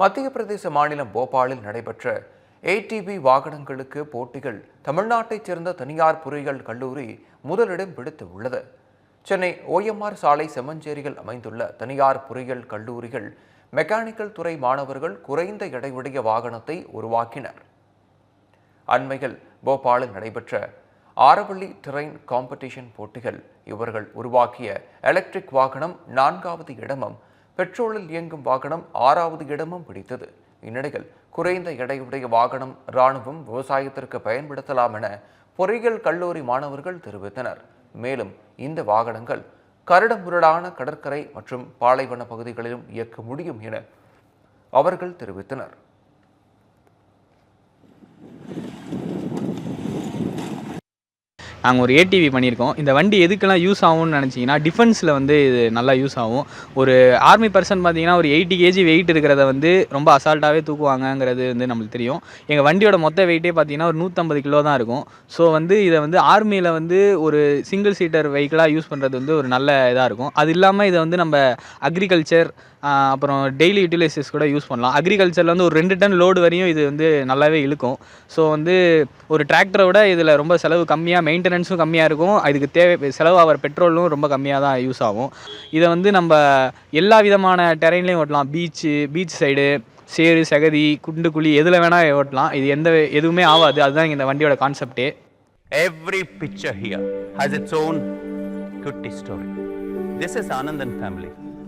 மத்திய பிரதேச மாநிலம் போபாலில் நடைபெற்ற ஏடிபி வாகனங்களுக்கு போட்டிகள் தமிழ்நாட்டைச் சேர்ந்த தனியார் பொறியியல் கல்லூரி முதலிடம் பிடித்து உள்ளது. சென்னை ஓஎம்ஆர் சாலை செமஞ்சேரியில் அமைந்துள்ள தனியார் பொறியியல் கல்லூரிகள் மெக்கானிக்கல் துறை மாணவர்கள் குறைந்த எடையுடைய வாகனத்தை உருவாக்கினர். அண்மையில் போபாலில் நடைபெற்ற ஆரவள்ளி டிரெயின் காம்படிஷன் போட்டிகள் இவர்கள் உருவாக்கிய எலக்ட்ரிக் வாகனம் நான்காவது இடமும் பெட்ரோலில் இயங்கும் வாகனம் ஆறாவது இடமும் பிடித்தது. இந்நிலையில் குறைந்த எடையுடைய வாகனம் இராணுவம் விவசாயத்திற்கு பயன்படுத்தலாம் என பொறியியல் கல்லூரி மாணவர்கள் தெரிவித்தனர். மேலும் இந்த வாகனங்கள் கரடுமுரடான கடற்கரை மற்றும் பாலைவன பகுதிகளிலும் இயக்க முடியும் என அவர்கள் தெரிவித்தனர். நாங்கள் ஒரு ஏடிவி பண்ணியிருக்கோம். இந்த வண்டி எதுக்கெல்லாம் யூஸ் ஆகும்னு நினச்சிங்கன்னா டிஃபென்ஸில் வந்து இது நல்லா யூஸ் ஆகும். ஒரு ஆர்மி பர்சன் பார்த்தீங்கன்னா ஒரு எயிட்டி கேஜி வெயிட் இருக்கிறத வந்து ரொம்ப அசால்ட்டாகவே தூக்குவாங்கங்கிறது வந்து நம்மளுக்கு தெரியும். எங்கள் வண்டியோட மொத்த வெயிட்டே பார்த்தீங்கன்னா ஒரு நூற்றம்பது கிலோ தான் இருக்கும். ஸோ வந்து இதை வந்து ஆர்மியில் வந்து ஒரு சிங்கிள் சீட்டர் வெஹிக்கிளாக யூஸ் பண்ணுறது வந்து ஒரு நல்ல இதாக இருக்கும். அது இல்லாமல் இதை வந்து நம்ம அக்ரிகல்ச்சர் அப்புறம் டெய்லி யூட்டிலைசஸ் கூட யூஸ் பண்ணலாம். அக்ரிகல்ச்சரில் வந்து ஒரு ரெண்டு டன் லோடு வரையும் இது வந்து நல்லாவே இழுக்கும். ஸோ வந்து ஒரு டிராக்டரை விட இதில் ரொம்ப செலவு கம்மியாக மெயின்டெனன்ஸும் கம்மியாக இருக்கும். அதுக்கு தேவை செலவாகிற பெட்ரோலும் ரொம்ப கம்மியாக தான் யூஸ் ஆகும். இதை வந்து நம்ம எல்லா விதமான டெரெயின்லேயும் ஓட்டலாம். பீச்சு பீச் சைடு சேறு சகதி குண்டு குழி எதில் வேணால் ஓட்டலாம். இது எந்த எதுவுமே ஆகாது. அதுதான் இந்த வண்டியோட கான்செப்டே every picture here has its own குட்டி story this is Anandan family